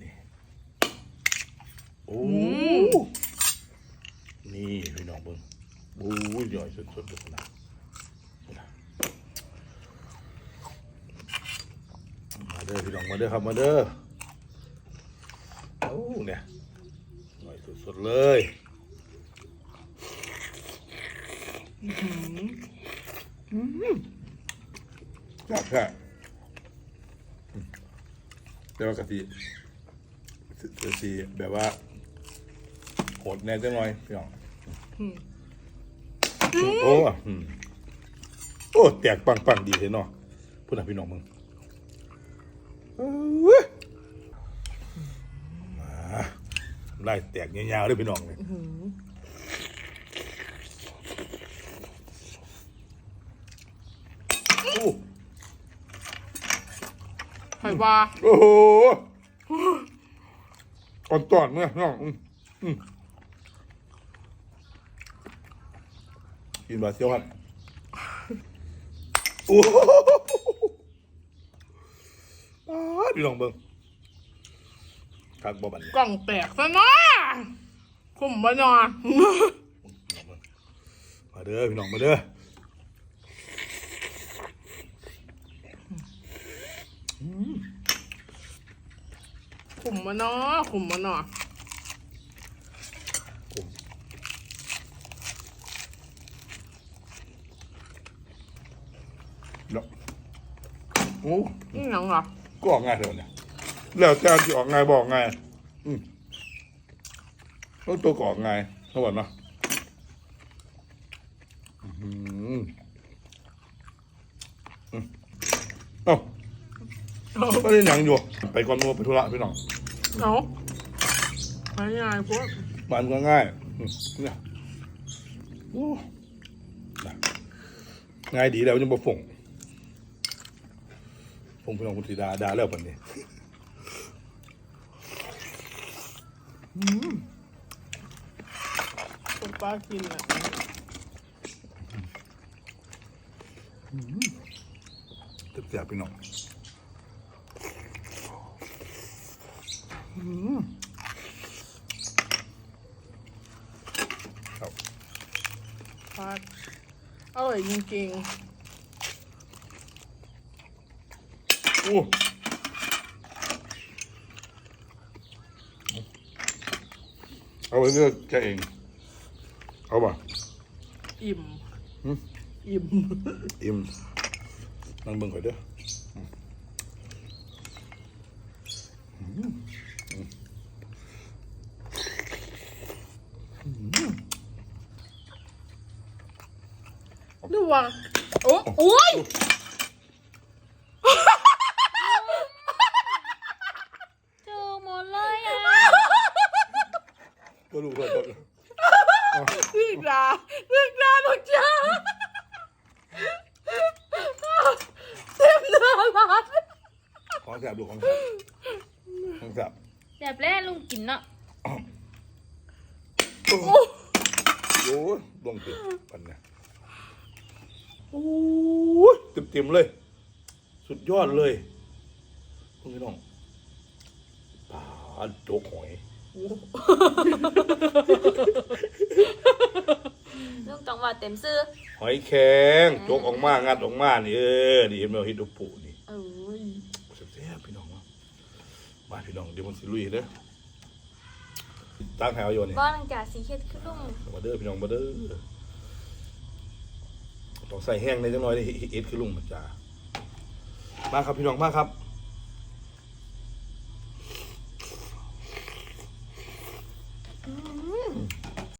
นี่โอ้นี่พี่น้องเบิ่งโอ้ยย่อยสุดๆเลยนะมาเด้อพี่น้องมาเด้อครับมาเด้อโอ้เนี่ยย่อยสุดๆเลยจับแค่ แต่ว่ากะทิกะทิแบบว่าโหดแน่จังหน่อยพี่น้องโอ้อะอืมโอ้แตกปังปังๆดีเลยเนาะพูดนะพี่น้องมึงเอ้ยมาไล่แตกยาวๆเลยพี่น้องเลยโอ้ ไข่ว่าโอ้โหอ่อนตอนเนี่ยน้องอืมอืมกินบาเซียวครับโอ้โหอ้าวพี่น้องเบิ้งคักบ่บันเนี่ยกล่องแตกซะนะคุมบ่นอนมาเด้อพี่น้องมาเด้อ คุมบ่นอคุมบ่นอเนาะโอ้นี่หยังเหรอก็ออกง่ายเถอะเนี่ยแล้วแต่ที่ออกง่ายบอกง่ายอืมแล้วตัวก็ออกง่ายเท่าไหร่เนาะอื้อหืออืมเอ้า เอาไม่ได้หนังอยู่ ไปก่อนมัวไปธุระพี่น้องเอาไปง่ายพวกมันก็ง่ายอืมเนี่ยโอ้น่ะง่ายดีแล้วยังบ่ฝงฝงพี่น้องคุณสีดาดาแล้วปันนี้คนป้ากินอะเจ็บๆพี่น้อง อืมครับพาดอร่อยจริงโอ้เอาไว้เลือกแกเอง เอาป่ะๆอิ่มหืมอิ่ม อิ่มนั่งเบิ่งก่อนเด้ออืม ดูว่าโอ้โอ้ยเจอหมดเลยอะก็รู้ก็ก็นี่ดานี่ดาลูกจ้าเต็มหน้าร้านของแสบดูของแสบของแสบแบบแรกลุงกินเนาะโอ้โหดวงติดปันเนี่ย โอ้ยเต็มๆเลย สุดยอดเลยคุณพี่น้องปลาโจกหอยลุงต้องว่าเต็มซื้อหอยแข็งโจกออกมางัดออกมานี่เออนี่เห็นไหมฮิตโดปุนี่เอ้ยแซ่บๆพี่น้องเนาะมาพี่น้องเดี๋ยวมันสิลุยเด้อตั้งแถวโยนนี่บ้านหลังจากสีเขียดขึ้นลุงมาเด้อพี่น้องมาเด้อ ต้องใส่แห้งในจังน้อยได้เอ็ดคือลุงมาจ้ามาครับพี่น้องมาครับ